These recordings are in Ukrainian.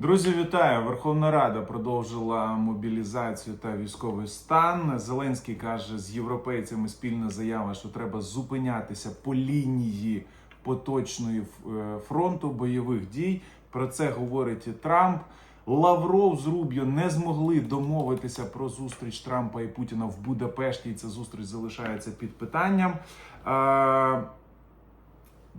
Друзі, вітаю! Верховна Рада продовжила мобілізацію та військовий стан. Зеленський каже з європейцями спільна заява, що треба зупинятися по лінії поточної е, фронту бойових дій. Про це говорить і Трамп. Лавров з Рубіо не змогли домовитися про зустріч Трампа і Путіна в Будапешті. І ця зустріч залишається під питанням.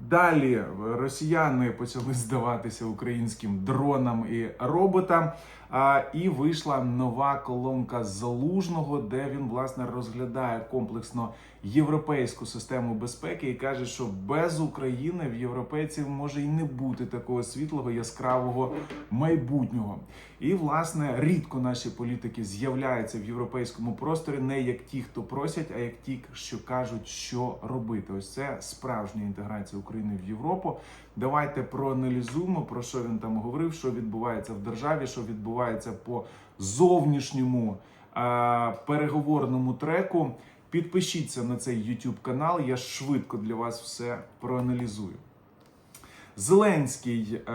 Далі росіяни почали здаватися українським дронам і роботам. А, і вийшла нова колонка залужного, де він власне розглядає комплексно європейську систему безпеки і каже, що без України в європейців може і не бути такого світлого яскравого майбутнього. І власне рідко наші політики з'являються в європейському просторі не як ті, хто просять, а як ті, що кажуть, що робити. Ось це справжня інтеграція України в Європу. Давайте проаналізуємо про що він там говорив, що відбувається в державі, що відбувається по зовнішньому е- переговорному треку. Підпишіться на цей YouTube канал, я швидко для вас все проаналізую. Зеленський е,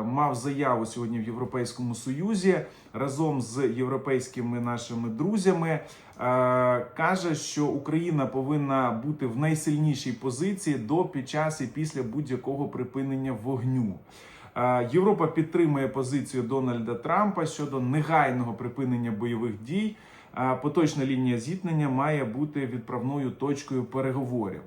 мав заяву сьогодні в Європейському Союзі разом з європейськими нашими друзями. Е, каже, що Україна повинна бути в найсильнішій позиції до під час і після будь-якого припинення вогню. Е, Європа підтримує позицію Дональда Трампа щодо негайного припинення бойових дій. Е, Поточна лінія зіткнення має бути відправною точкою переговорів.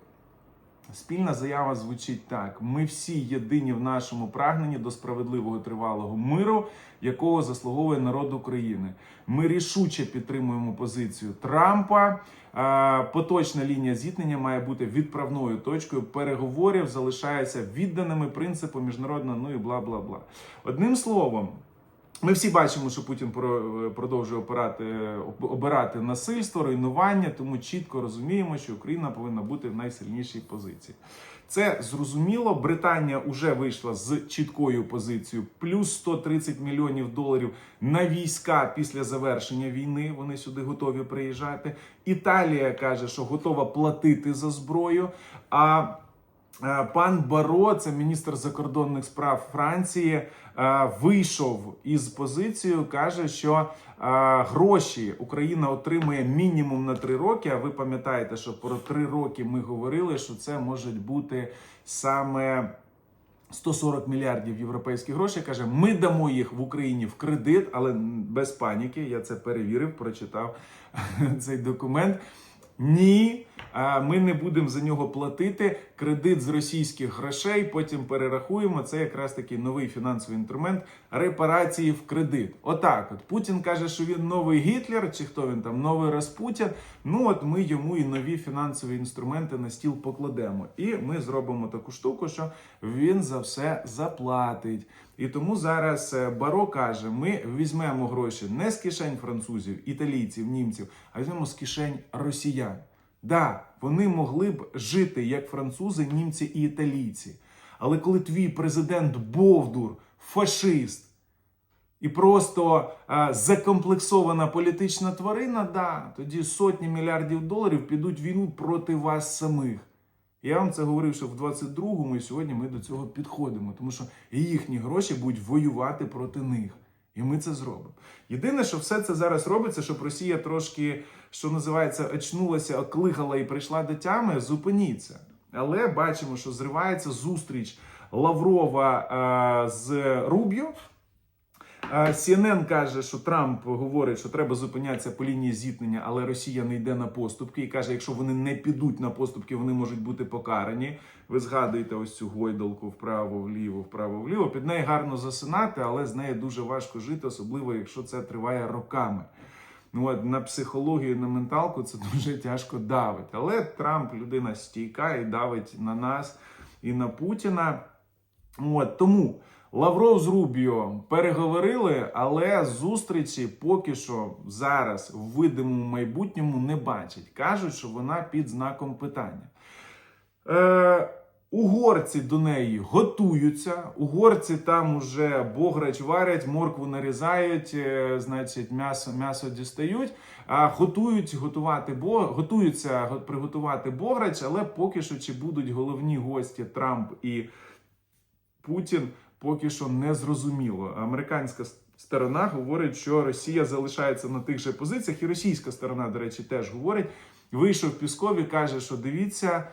Спільна заява звучить так: ми всі єдині в нашому прагненні до справедливого тривалого миру, якого заслуговує народ України. Ми рішуче підтримуємо позицію Трампа. Поточна лінія зіткнення має бути відправною точкою переговорів, залишається відданими принципу міжнародного, ну і бла бла бла. Одним словом. Ми всі бачимо, що Путін про- продовжує опирати, обирати насильство, руйнування, тому чітко розуміємо, що Україна повинна бути в найсильнішій позиції. Це зрозуміло. Британія вже вийшла з чіткою позицією плюс 130 мільйонів доларів на війська після завершення війни. Вони сюди готові приїжджати. Італія каже, що готова платити за зброю. А Пан Баро, це міністр закордонних справ Франції, е, вийшов із позицією, каже, що е, гроші Україна отримує мінімум на три роки. А ви пам'ятаєте, що про три роки ми говорили, що це можуть бути саме. 140 мільярдів європейських грошей каже, ми дамо їх в Україні в кредит, але без паніки. Я це перевірив, прочитав цей документ. Ні, ми не будемо за нього платити. Кредит з російських грошей. Потім перерахуємо. Це якраз такий новий фінансовий інструмент репарації в кредит. Отак, от Путін каже, що він новий Гітлер, чи хто він там, новий Распутін. Ну от ми йому і нові фінансові інструменти на стіл покладемо. І ми зробимо таку штуку, що він за все заплатить. І тому зараз е, Баро каже: ми візьмемо гроші не з кишень французів, італійців, німців, а візьмемо з кишень росіян. Да, вони могли б жити як французи, німці і італійці. Але коли твій президент Бовдур, фашист і просто а, закомплексована політична тварина, да, тоді сотні мільярдів доларів підуть війну проти вас самих. Я вам це говорив, що в 22-му, і сьогодні ми до цього підходимо, тому що їхні гроші будуть воювати проти них. І ми це зробимо. Єдине, що все це зараз робиться, щоб Росія трошки, що називається, очнулася, оклигала і прийшла до тями, зупиніться. Але бачимо, що зривається зустріч Лаврова е, з Руб'ю. Е, CNN каже, що Трамп говорить, що треба зупинятися по лінії зіткнення, але Росія не йде на поступки і каже, якщо вони не підуть на поступки, вони можуть бути покарані. Ви згадуєте ось цю гойдалку вправо, вліво, вправо, вліво. Під нею гарно засинати, але з нею дуже важко жити, особливо якщо це триває роками. Ну от на психологію, на менталку це дуже тяжко давить. Але Трамп людина стійка і давить на нас і на Путіна. От тому Лавров з Рубіо переговорили, але зустрічі поки що зараз в видимому майбутньому не бачать. Кажуть, що вона під знаком питання. Е, угорці до неї готуються. Угорці там уже бограч варять, моркву нарізають, е, значить, м'ясо, м'ясо дістають. А готують готувати бо готуються го- приготувати бограч, але поки що чи будуть головні гості Трамп і Путін, поки що не зрозуміло. Американська сторона говорить, що Росія залишається на тих же позиціях, і російська сторона, до речі, теж говорить. Вийшов Пісков і каже, що дивіться,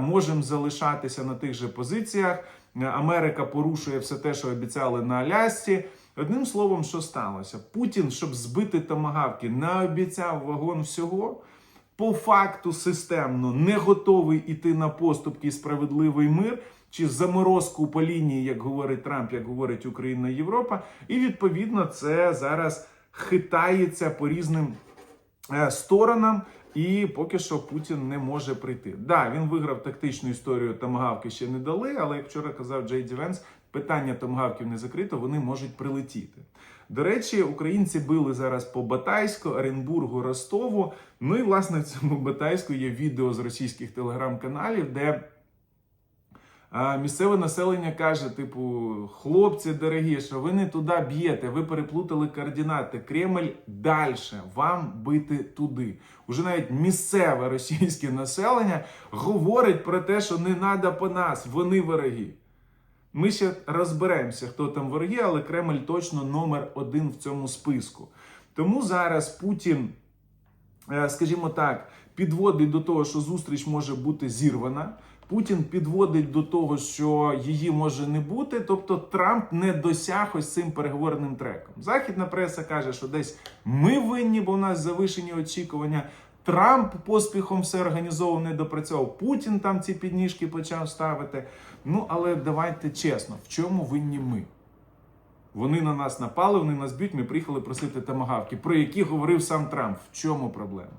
можемо залишатися на тих же позиціях. Е, Америка порушує все те, що обіцяли на Алясці. Одним словом, що сталося? Путін, щоб збити томагавки, не обіцяв вагон всього. По факту системно не готовий іти на поступки справедливий мир чи заморозку по лінії, як говорить Трамп, як говорить Україна Європа. І відповідно це зараз хитається по різним е, сторонам. І поки що Путін не може прийти. Да, він виграв тактичну історію томагавки ще не дали, але як вчора казав Джей Дівенс, питання томагавків не закрито, вони можуть прилетіти. До речі, українці били зараз по Батайську, Оренбургу, Ростову. Ну і власне в цьому Батайську є відео з російських телеграм-каналів, де а, місцеве населення каже: типу, хлопці дорогі, що ви не туди б'єте, ви переплутали координати. Кремль далі, вам бити туди. Уже навіть місцеве російське населення говорить про те, що не треба по нас, вони вороги. Ми ще розберемося, хто там вороги, але Кремль точно номер один в цьому списку. Тому зараз Путін, е, скажімо так, підводить до того, що зустріч може бути зірвана. Путін підводить до того, що її може не бути. Тобто Трамп не досяг ось цим переговорним треком. Західна преса каже, що десь ми винні, бо у нас завишені очікування. Трамп поспіхом все організовував, не допрацьовував. Путін там ці підніжки почав ставити. Ну але давайте чесно, в чому винні ми? Вони на нас напали, вони нас б'ють. Ми приїхали просити тамагавки, про які говорив сам Трамп. В чому проблема?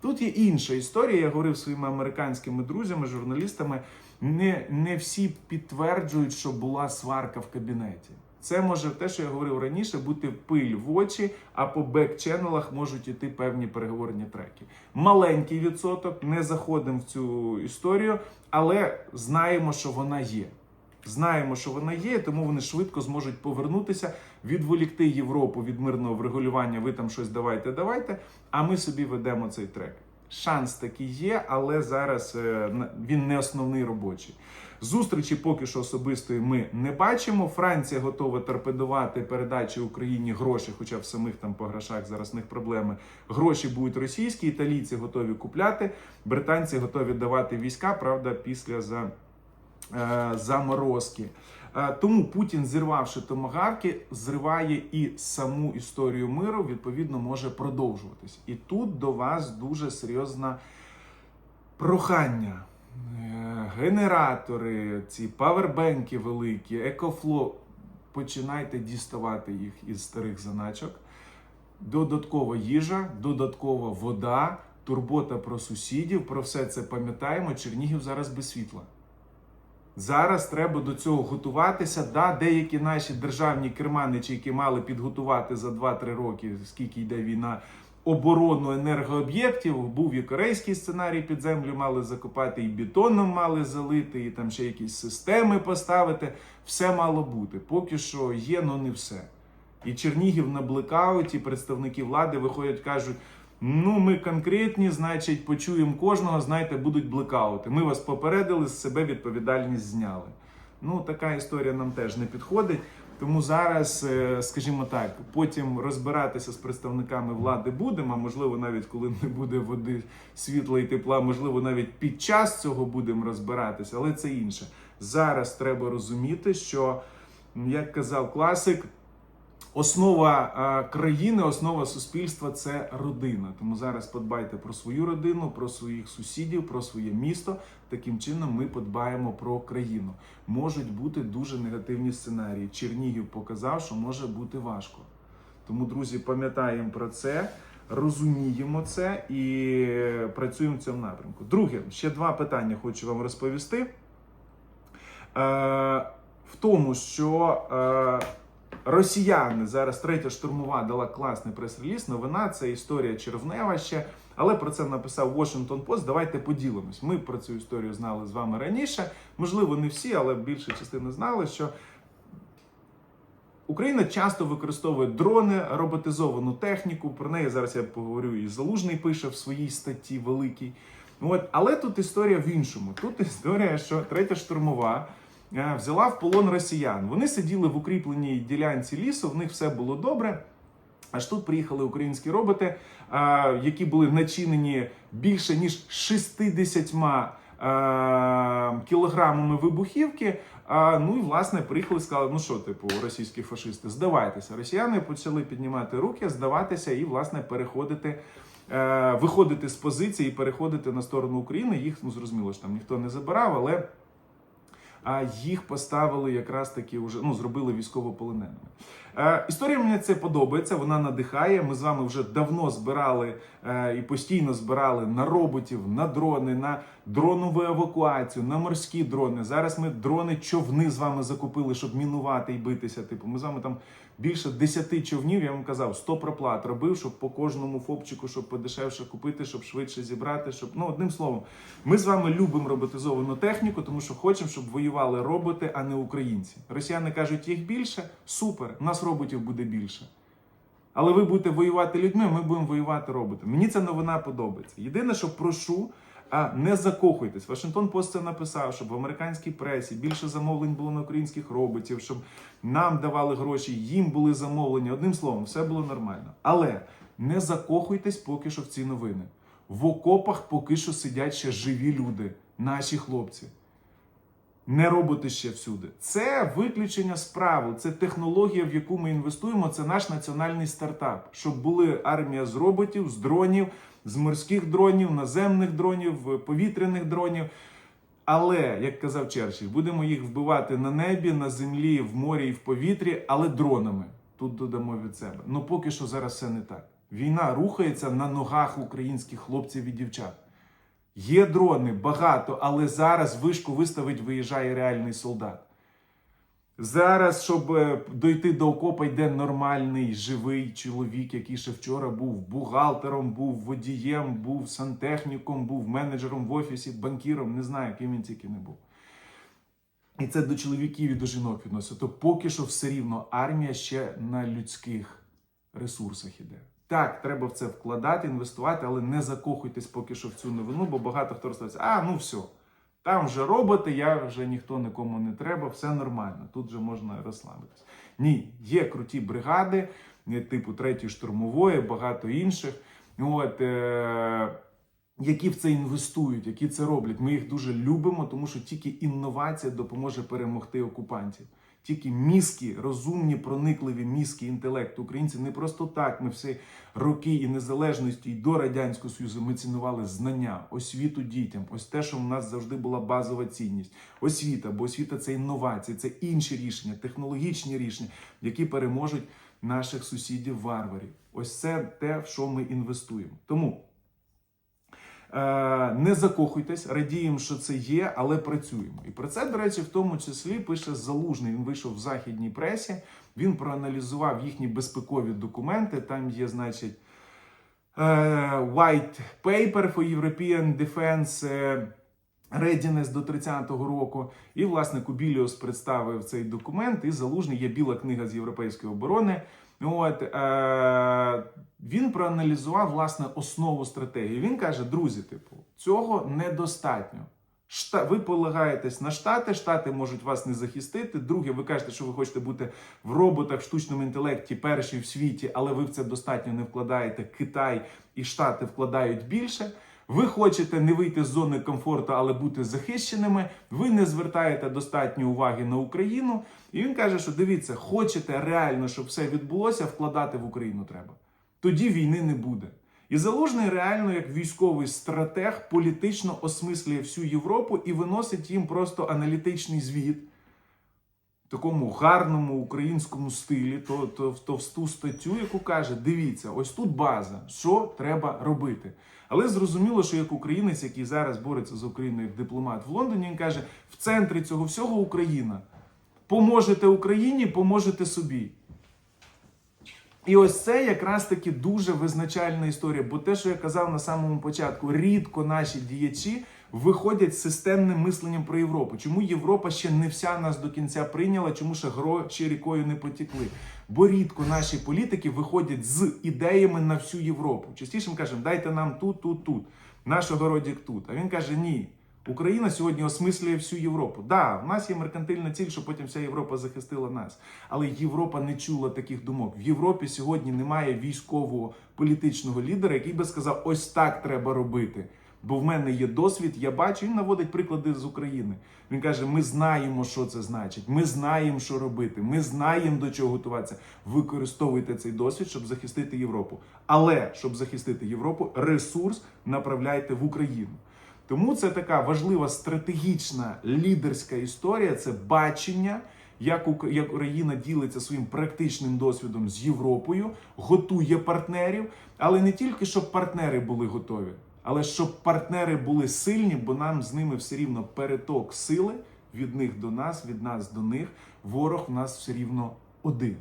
Тут є інша історія. Я говорив своїми американськими друзями, журналістами. Не, не всі підтверджують, що була сварка в кабінеті. Це може те, що я говорив раніше, бути пиль в очі, а по бек-ченелах можуть іти певні переговорні треки. Маленький відсоток, не заходимо в цю історію, але знаємо, що вона є. Знаємо, що вона є, тому вони швидко зможуть повернутися, відволікти Європу від мирного врегулювання. Ви там щось давайте, давайте. А ми собі ведемо цей трек. Шанс такий є, але зараз е, він не основний робочий. Зустрічі поки що особистої ми не бачимо. Франція готова торпедувати передачі Україні грошей, хоча в самих там по грошах зараз в них проблеми. Гроші будуть російські, італійці готові купляти, британці готові давати війська, правда, після за заморозки. Е, Тому Путін, зірвавши томагавки, зриває і саму історію миру, відповідно, може продовжуватись. І тут до вас дуже серйозне прохання. Е, Генератори, ці павербенки великі, екофло. Починайте діставати їх із старих заначок. Додаткова їжа, додаткова вода, турбота про сусідів. Про все це пам'ятаємо. Чернігів зараз без світла. Зараз треба до цього готуватися. Да, деякі наші державні керманичі, які мали підготувати за 2-3 роки, скільки йде війна, оборону енергооб'єктів. Був і корейський сценарій під землю мали закопати, і бетоном мали залити, і там ще якісь системи поставити. Все мало бути. Поки що є, але не все. І Чернігів на блекауті, представники влади виходять, кажуть. Ну, ми конкретні, значить, почуємо кожного, знаєте, будуть блекаути. Ми вас попередили, з себе відповідальність зняли. Ну, така історія нам теж не підходить. Тому зараз, е, скажімо так, потім розбиратися з представниками влади будемо. А можливо, навіть коли не буде води, світла і тепла, можливо, навіть під час цього будемо розбиратися, але це інше. Зараз треба розуміти, що, як казав класик, Основа е, країни, основа суспільства це родина. Тому зараз подбайте про свою родину, про своїх сусідів, про своє місто. Таким чином ми подбаємо про країну. Можуть бути дуже негативні сценарії. Чернігів показав, що може бути важко. Тому, друзі, пам'ятаємо про це, розуміємо це і працюємо в цьому напрямку. Друге, ще два питання хочу вам розповісти. Е, в тому, що е, росіяни зараз третя штурмова дала класний прес-реліз. Новина це історія червнева ще. Але про це написав Washington Post. Давайте поділимось. Ми про цю історію знали з вами раніше. Можливо, не всі, але більша частина знали, що Україна часто використовує дрони, роботизовану техніку. Про неї зараз я поговорю. І Залужний пише в своїй статті великій. От, але тут історія в іншому. Тут історія, що третя штурмова взяла в полон росіян. Вони сиділи в укріпленій ділянці лісу, в них все було добре. Аж тут приїхали українські роботи, які були начинені більше ніж 60 кілограмами вибухівки. Ну і власне приїхали сказали: ну що, типу, російські фашисти, здавайтеся. Росіяни почали піднімати руки, здаватися і власне переходити. е, Виходити з позиції і переходити на сторону України. Їх ну зрозуміло що там ніхто не забирав, але а їх поставили якраз таки вже ну зробили військовополоненими. Е, історія мені це подобається. Вона надихає. Ми з вами вже давно збирали е, і постійно збирали на роботів, на дрони, на дронову евакуацію, на морські дрони. Зараз ми дрони човни з вами закупили, щоб мінувати і битися. Типу, ми з вами там більше 10 човнів. Я вам казав, 100 проплат робив, щоб по кожному фопчику, щоб подешевше купити, щоб швидше зібрати. Щоб ну одним словом, ми з вами любимо роботизовану техніку, тому що хочемо, щоб воювали роботи, а не українці. Росіяни кажуть, їх більше. Супер, у нас роботів буде більше. Але ви будете воювати людьми, ми будемо воювати роботами. Мені ця новина подобається. Єдине, що прошу, а не закохуйтесь. Вашингтон Пост це написав, щоб в американській пресі більше замовлень було на українських роботів, щоб нам давали гроші, їм були замовлення. Одним словом, все було нормально. Але не закохуйтесь поки що в ці новини. В окопах поки що сидять ще живі люди, наші хлопці. Не роботи ще всюди. Це виключення справи, це технологія, в яку ми інвестуємо. Це наш національний стартап, щоб були армія з роботів, з дронів, з морських дронів, наземних дронів, повітряних дронів. Але, як казав Черчилль, будемо їх вбивати на небі, на землі, в морі і в повітрі, але дронами. Тут додамо від себе. Ну поки що зараз все не так. Війна рухається на ногах українських хлопців і дівчат. Є дрони багато, але зараз вишку виставить, виїжджає реальний солдат. Зараз, щоб е, дойти до окопа, йде нормальний живий чоловік, який ще вчора був бухгалтером, був водієм, був сантехніком, був менеджером в офісі, банкіром, не знаю, ким він тільки не був. І це до чоловіків і до жінок відноситься. То поки що все рівно армія ще на людських ресурсах іде. Так, треба в це вкладати, інвестувати, але не закохуйтесь поки що в цю новину, бо багато хто розставиться, а ну все, там вже роботи, я вже ніхто нікому не треба, все нормально. Тут вже можна розслабитись. Ні, є круті бригади, е, типу третьої штурмової, багато інших. От, е- які в це інвестують, які це роблять. Ми їх дуже любимо, тому що тільки інновація допоможе перемогти окупантів. Тільки мізки, розумні, проникливі мізки, інтелект українців не просто так. Ми всі роки і незалежності і до радянського союзу ми цінували знання, освіту дітям. Ось те, що в нас завжди була базова цінність. Освіта, бо освіта це інновації, це інші рішення, технологічні рішення, які переможуть наших сусідів варварів. Ось це те, в що ми інвестуємо. Тому. Е, Не закохуйтесь, радіємо, що це є, але працюємо. І про це, до речі, в тому числі пише Залужний. Він вийшов в західній пресі. Він проаналізував їхні безпекові документи. Там є, значить, е, White Paper for European Defense е, Readiness до 30-го року. І, власне, Кубіліус представив цей документ. І залужний є біла книга з європейської оборони. От, е, він проаналізував власне основу стратегії. Він каже: друзі, типу, цього недостатньо. Шта, ви полагаєтесь на штати, штати можуть вас не захистити. Друге, ви кажете, що ви хочете бути в роботах, в штучному інтелекті перші в світі, але ви в це достатньо не вкладаєте. Китай і Штати вкладають більше. Ви хочете не вийти з зони комфорту, але бути захищеними. Ви не звертаєте достатньо уваги на Україну. І він каже, що дивіться, хочете реально, щоб все відбулося, вкладати в Україну треба. Тоді війни не буде. І залужний реально, як військовий стратег, політично осмислює всю Європу і виносить їм просто аналітичний звіт такому гарному українському стилі, то, то товсту статтю, яку каже: дивіться, ось тут база, що треба робити. Але зрозуміло, що як українець, який зараз бореться з Україною як дипломат в Лондоні, він каже: в центрі цього всього Україна. Поможете Україні, поможете собі. І ось це якраз таки дуже визначальна історія. Бо те, що я казав на самому початку, рідко наші діячі виходять з системним мисленням про Європу. Чому Європа ще не вся нас до кінця прийняла, чому ще гроші рікою не потікли? Бо рідко наші політики виходять з ідеями на всю Європу. Частіше ми кажемо, дайте нам тут, тут, тут. Наш огородік тут. А він каже: ні. Україна сьогодні осмислює всю Європу. Да, в нас є меркантильна ціль, щоб потім вся Європа захистила нас. Але Європа не чула таких думок. В Європі сьогодні немає військового політичного лідера, який би сказав, ось так треба робити. Бо в мене є досвід, я бачу, він наводить приклади з України. Він каже: ми знаємо, що це значить, ми знаємо, що робити, ми знаємо до чого готуватися. Використовуйте цей досвід, щоб захистити Європу. Але щоб захистити Європу, ресурс направляйте в Україну. Тому це така важлива стратегічна лідерська історія. Це бачення, як Ук- Україна ділиться своїм практичним досвідом з Європою, готує партнерів, але не тільки щоб партнери були готові, але щоб партнери були сильні, бо нам з ними все рівно переток сили від них до нас, від нас до них. Ворог в нас все рівно один.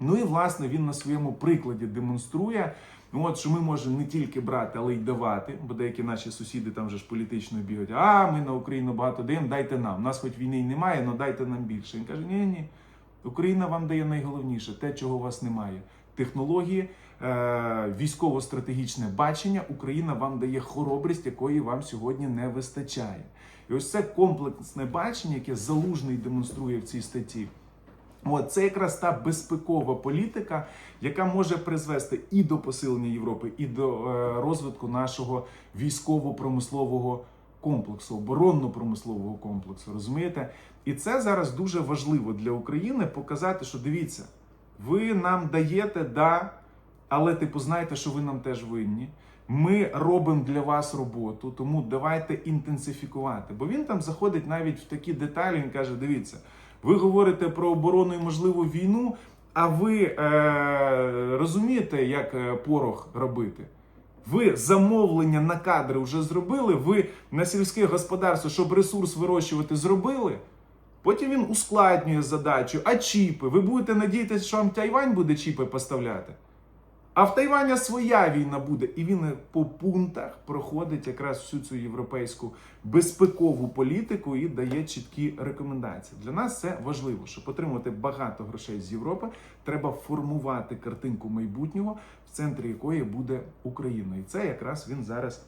Ну і власне він на своєму прикладі демонструє, от, що ми можемо не тільки брати, але й давати, бо деякі наші сусіди там вже ж політично бігають. А ми на Україну багато даємо, дайте нам. У нас хоч війни й немає, але дайте нам більше. Він каже: ні, ні, Україна вам дає найголовніше, те, чого у вас немає. Технології, е- військово-стратегічне бачення. Україна вам дає хоробрість, якої вам сьогодні не вистачає. І ось це комплексне бачення, яке залужний демонструє в цій статті. От це якраз та безпекова політика, яка може призвести і до посилення Європи, і до е, розвитку нашого військово-промислового комплексу, оборонно-промислового комплексу. Розумієте? І це зараз дуже важливо для України показати, що дивіться, ви нам даєте, да, але типу знаєте, що ви нам теж винні. Ми робимо для вас роботу, тому давайте інтенсифікувати. Бо він там заходить навіть в такі деталі. Він каже: дивіться, ви говорите про оборону і можливу війну, а ви е, розумієте, як е, порох робити? Ви замовлення на кадри вже зробили, ви на сільське господарство, щоб ресурс вирощувати, зробили. Потім він ускладнює задачу. А чіпи? Ви будете надіятися, що вам Тайвань буде чіпи поставляти? А в Тайвані своя війна буде, і він по пунктах проходить якраз всю цю європейську безпекову політику і дає чіткі рекомендації. Для нас це важливо, щоб отримати багато грошей з Європи. Треба формувати картинку майбутнього, в центрі якої буде Україна. І це якраз він зараз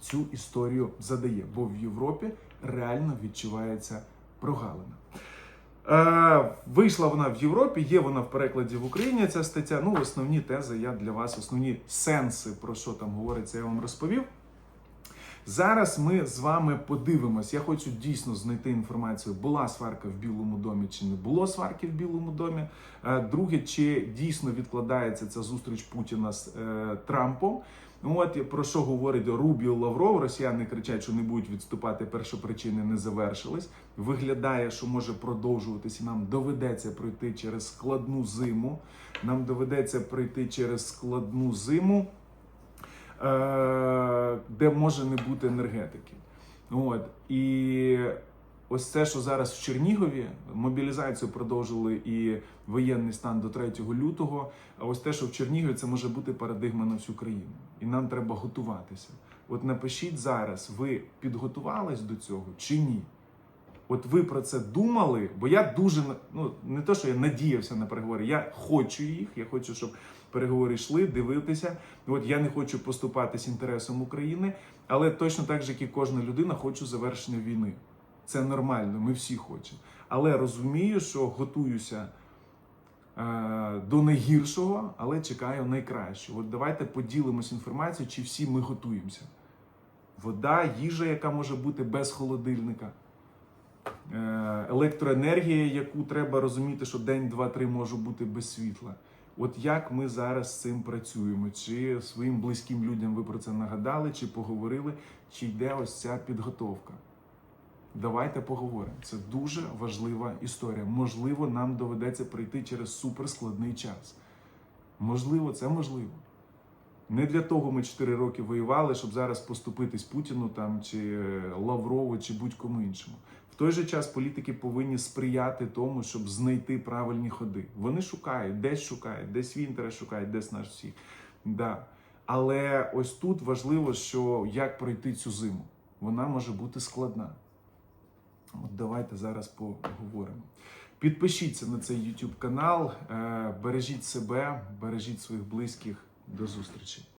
цю історію задає, бо в Європі реально відчувається прогалина. Е, вийшла вона в Європі, є вона в перекладі в Україні. Ця стаття. Ну, основні тези я для вас, основні сенси, про що там говориться, я вам розповів. Зараз ми з вами подивимось. Я хочу дійсно знайти інформацію, була сварка в Білому домі чи не було сварки в Білому домі. Е, Друге, чи дійсно відкладається ця зустріч Путіна з е, Трампом. От про що говорить Рубіо Лавров. Росіяни кричать, що не будуть відступати. Першопричини не завершились. Виглядає, що може продовжуватися. Нам доведеться пройти через складну зиму. Нам доведеться пройти через складну зиму, е, де може не бути енергетики. От і ось це, що зараз в Чернігові мобілізацію продовжили і воєнний стан до 3 лютого. А ось те, що в Чернігові, це може бути парадигма на всю країну, і нам треба готуватися. От напишіть зараз, ви підготувались до цього чи ні? От ви про це думали, бо я дуже ну не то, що я надіявся на переговори, я хочу їх. Я хочу, щоб переговори йшли, дивитися. От я не хочу поступатись інтересом України, але точно так же, як і кожна людина, хочу завершення війни. Це нормально, ми всі хочемо. Але розумію, що готуюся е, до найгіршого, але чекаю найкращого. От давайте поділимось інформацією, чи всі ми готуємося. Вода, їжа, яка може бути без холодильника. Е, електроенергія, яку треба розуміти, що день, два, три може бути без світла. От як ми зараз з цим працюємо? Чи своїм близьким людям ви про це нагадали, чи поговорили, чи йде ось ця підготовка? Давайте поговоримо. Це дуже важлива історія. Можливо, нам доведеться пройти через суперскладний час. Можливо, це можливо. Не для того ми 4 роки воювали, щоб зараз поступитись Путіну там чи е, Лаврову, чи будь-кому іншому. В той же час політики повинні сприяти тому, щоб знайти правильні ходи. Вони шукають, десь шукають, десь свій інтерес шукають, десь наш всіх. Да. Але ось тут важливо, що як пройти цю зиму. Вона може бути складна. От давайте зараз поговоримо. Підпишіться на цей YouTube канал, е, бережіть себе, бережіть своїх близьких. До зустрічі.